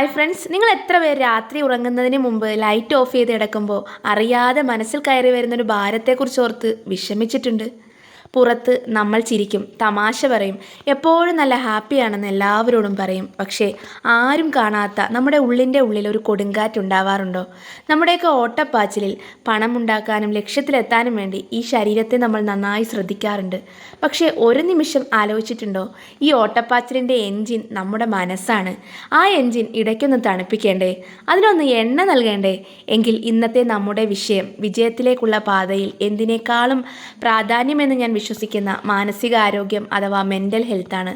Hi friends നിങ്ങൾ എത്ര പേര് രാത്രി ഉറങ്ങുന്നതിന് മുമ്പ് ലൈറ്റ് ഓഫ് ചെയ്ത് കിടക്കുമ്പോൾ അറിയാതെ മനസ്സിൽ കയറി വരുന്നൊരു ഭാരത്തെക്കുറിച്ച് ഓർത്ത് വിഷമിച്ചിട്ടുണ്ട്? പുറത്ത് നമ്മൾ ചിരിക്കും തമാശ പറയും എപ്പോഴും നല്ല ഹാപ്പിയാണെന്ന് എല്ലാവരോടും പറയും. പക്ഷേ ആരും കാണാത്ത നമ്മുടെ ഉള്ളിന്റെ ഉള്ളിൽ ഒരു കൊടുങ്കാറ്റ് കൊടുങ്കാറ്റുണ്ടാവാറുണ്ടോ നമ്മുടെയൊക്കെ ഓട്ടപ്പാച്ചിലിൽ പണമുണ്ടാക്കാനും ലക്ഷ്യത്തിലെത്താനും വേണ്ടി ഈ ശരീരത്തെ നമ്മൾ നന്നായി ശ്രദ്ധിക്കാറുണ്ട്. പക്ഷേ ഒരു നിമിഷം ആലോചിച്ചിട്ടുണ്ടോ? ഈ ഓട്ടപ്പാച്ചിലിന്റെ എൻജിൻ നമ്മുടെ മനസ്സാണ്. ആ എൻജിൻ ഇടയ്ക്കൊന്ന് തണുപ്പിക്കേണ്ടേ? അതിനൊന്ന് എണ്ണ നൽകേണ്ടേ? എങ്കിൽ ഇന്നത്തെ നമ്മുടെ വിഷയം വിജയത്തിലേക്കുള്ള പാതയിൽ എന്തിനേക്കാളും പ്രാധാന്യമെന്ന് ഞാൻ വിശ്വസിക്കുന്ന മാനസികാരോഗ്യം അഥവാ മെന്റൽ ഹെൽത്താണ്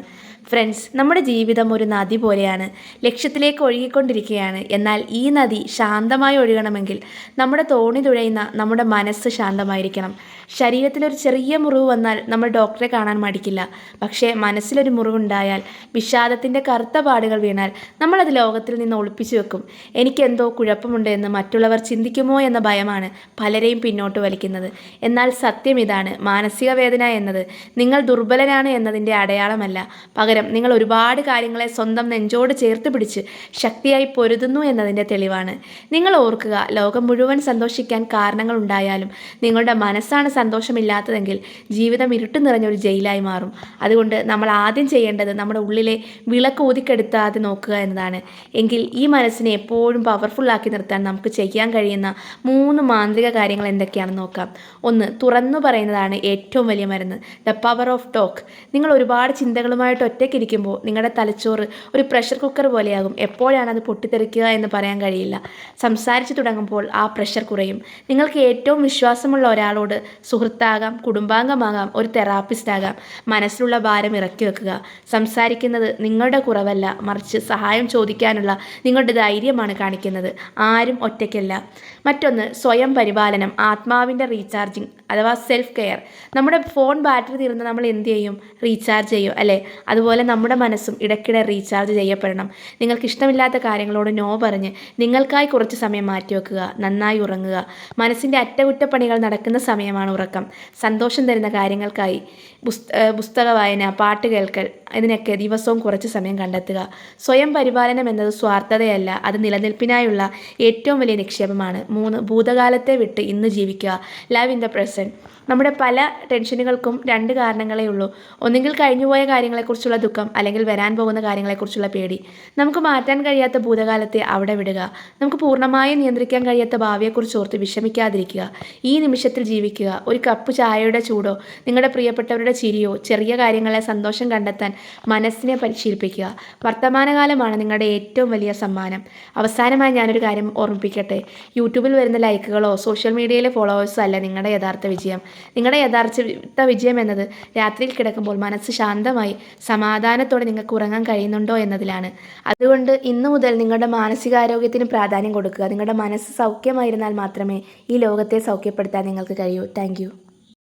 ഫ്രണ്ട്സ് നമ്മുടെ ജീവിതം ഒരു നദി പോലെയാണ്. ലക്ഷ്യത്തിലേക്ക് ഒഴുകിക്കൊണ്ടിരിക്കുകയാണ്. എന്നാൽ ഈ നദി ശാന്തമായി ഒഴുകണമെങ്കിൽ നമ്മുടെ തോണി തുഴയുന്ന നമ്മുടെ മനസ്സ് ശാന്തമായിരിക്കണം. ശരീരത്തിലൊരു ചെറിയ മുറിവ് വന്നാൽ നമ്മൾ ഡോക്ടറെ കാണാൻ മടിക്കില്ല. പക്ഷേ മനസ്സിലൊരു മുറിവുണ്ടായാൽ വിഷാദത്തിന്റെ കറുത്ത പാടുകൾ വീണാൽ നമ്മളത് ലോകത്തിൽ നിന്ന് ഒളിപ്പിച്ചു വെക്കും. എനിക്കെന്തോ കുഴപ്പമുണ്ട് എന്ന് മറ്റുള്ളവർ ചിന്തിക്കുമോ എന്ന ഭയമാണ് പലരെയും പിന്നോട്ട് വലിക്കുന്നത്. എന്നാൽ സത്യം ഇതാണ്. മാനസിക വേദന എന്നത് നിങ്ങൾ ദുർബലനാണ് എന്നതിന്റെ അടയാളമല്ല. പകരം പകരം നിങ്ങൾ ഒരുപാട് കാര്യങ്ങളെ സ്വന്തം നെഞ്ചോട് ചേർത്ത് പിടിച്ച് ശക്തിയായി പൊരുതുന്നു എന്നതിന്റെ തെളിവാണ്. നിങ്ങൾ ഓർക്കുക ലോകം മുഴുവൻ സന്തോഷിക്കാൻ കാരണങ്ങൾ ഉണ്ടായാലും നിങ്ങളുടെ മനസ്സാണ് സന്തോഷമില്ലാത്തതെങ്കിൽ ജീവിതം ഇരുട്ട് നിറഞ്ഞൊരു ജയിലായി മാറും. അതുകൊണ്ട് നമ്മൾ ആദ്യം ചെയ്യേണ്ടത് നമ്മുടെ ഉള്ളിലെ വിളക്ക് ഊതിക്കെടുത്താതെ നോക്കുക എന്നതാണ്. എങ്കിൽ ഈ മനസ്സിനെ എപ്പോഴും പവർഫുള്ളാക്കി നിർത്താൻ നമുക്ക് ചെയ്യാൻ കഴിയുന്ന മൂന്ന് മാന്ത്രിക കാര്യങ്ങൾ എന്തൊക്കെയാണെന്ന് നോക്കാം. ഒന്ന് തുറന്നു പറയുന്നതാണ് ഏറ്റവും വലിയ മരുന്ന് ദ പവർ ഓഫ് ടോക്ക് നിങ്ങൾ ഒരുപാട് ചിന്തകളുമായിട്ട് ഒറ്റ ഒറ്റയ്ക്കിരിക്കുമ്പോൾ നിങ്ങളുടെ തലച്ചോറ് ഒരു പ്രഷർ കുക്കർ പോലെയാകും. എപ്പോഴാണ് അത് പൊട്ടിത്തെറിക്കുക എന്ന് പറയാൻ കഴിയില്ല. സംസാരിച്ചു തുടങ്ങുമ്പോൾ ആ പ്രഷർ കുറയും. നിങ്ങൾക്ക് ഏറ്റവും വിശ്വാസമുള്ള ഒരാളോട് സുഹൃത്താകാം കുടുംബാംഗമാകാം ഒരു തെറാപ്പിസ്റ്റ് ആകാം. മനസ്സിലുള്ള ഭാരം ഇറക്കി വെക്കുക. സംസാരിക്കുന്നത് നിങ്ങളുടെ കുറവല്ല മറിച്ച് സഹായം ചോദിക്കാനുള്ള നിങ്ങളുടെ ധൈര്യമാണ് കാണിക്കുന്നത്. ആരും ഒറ്റയ്ക്കല്ല. മറ്റൊന്ന് സ്വയം പരിപാലനം ആത്മാവിന്റെ റീചാർജിങ് അഥവാ സെൽഫ് കെയർ നമ്മുടെ ഫോൺ ബാറ്ററി തീർന്ന് നമ്മൾ എന്ത് ചെയ്യും? റീചാർജ് ചെയ്യും അല്ലേ? അതുപോലെ നമ്മുടെ മനസ്സും ഇടയ്ക്കിടെ റീചാർജ് ചെയ്യപ്പെടണം. നിങ്ങൾക്ക് ഇഷ്ടമില്ലാത്ത കാര്യങ്ങളോട് നോ പറഞ്ഞ് നിങ്ങൾക്കായി കുറച്ച് സമയം മാറ്റിവെക്കുക നന്നായി ഉറങ്ങുക. മനസ്സിന്റെ അറ്റകുറ്റപ്പണികൾ നടക്കുന്ന സമയമാണ് ഉറക്കം. സന്തോഷം തരുന്ന കാര്യങ്ങൾക്കായി പുസ്തക വായന പാട്ട് കേൾക്കൽ ഇതിനൊക്കെ ദിവസവും കുറച്ച് സമയം കണ്ടെത്തുക. സ്വയം പരിപാലനം എന്നത് സ്വാർത്ഥതയല്ല അത് നിലനിൽപ്പിനായുള്ള ഏറ്റവും വലിയ നിക്ഷേപമാണ്. മൂന്ന് ഭൂതകാലത്തെ വിട്ട് ഇന്ന് ജീവിക്കുക. ലവ് ഇൻ ദ പ്രസന്റ് നമ്മുടെ പല ടെൻഷനുകൾക്കും രണ്ട് കാരണങ്ങളേ ഉള്ളൂ. ഒന്നുകിൽ കഴിഞ്ഞുപോയ കാര്യങ്ങളെക്കുറിച്ചുള്ള ദുഃഖം അല്ലെങ്കിൽ വരാൻ പോകുന്ന കാര്യങ്ങളെക്കുറിച്ചുള്ള പേടി. നമുക്ക് മാറ്റാൻ കഴിയാത്ത ഭൂതകാലത്തെ അവിടെ വിടുക. നമുക്ക് പൂർണമായും നിയന്ത്രിക്കാൻ കഴിയാത്ത ഭാവിയെക്കുറിച്ച് ഓർത്ത് വിഷമിക്കാതിരിക്കുക. ഈ നിമിഷത്തിൽ ജീവിക്കുക. ഒരു കപ്പ് ചായയുടെ ചൂടോ നിങ്ങളുടെ പ്രിയപ്പെട്ടവരുടെ ചിരിയോ ചെറിയ കാര്യങ്ങളെ സന്തോഷം കണ്ടെത്താൻ മനസ്സിനെ പരിശീലിപ്പിക്കുക. വർത്തമാനകാലമാണ് നിങ്ങളുടെ ഏറ്റവും വലിയ സമ്മാനം. അവസാനമായി ഞാനൊരു കാര്യം ഓർമ്മിപ്പിക്കട്ടെ. യൂട്യൂബിൽ വരുന്ന ലൈക്കുകളോ സോഷ്യൽ മീഡിയയിലെ ഫോളോവേഴ്സോ അല്ല നിങ്ങളുടെ യഥാർത്ഥ വിജയം. നിങ്ങളുടെ യഥാർത്ഥ വിജയം എന്നത് രാത്രിയിൽ കിടക്കുമ്പോൾ മനസ്സ് ശാന്തമായി സമാധാനത്തോടെ നിങ്ങൾക്ക് ഉറങ്ങാൻ കഴിയുന്നുണ്ടോ എന്നതിലാണ്. അതുകൊണ്ട് ഇന്നു മുതൽ നിങ്ങളുടെ മാനസികാരോഗ്യത്തിന് പ്രാധാന്യം കൊടുക്കുക. നിങ്ങളുടെ മനസ്സ് സൗഖ്യമായിരുന്നാൽ മാത്രമേ ഈ ലോകത്തെ സൗഖ്യപ്പെടുത്താൻ നിങ്ങൾക്ക് കഴിയൂ. താങ്ക്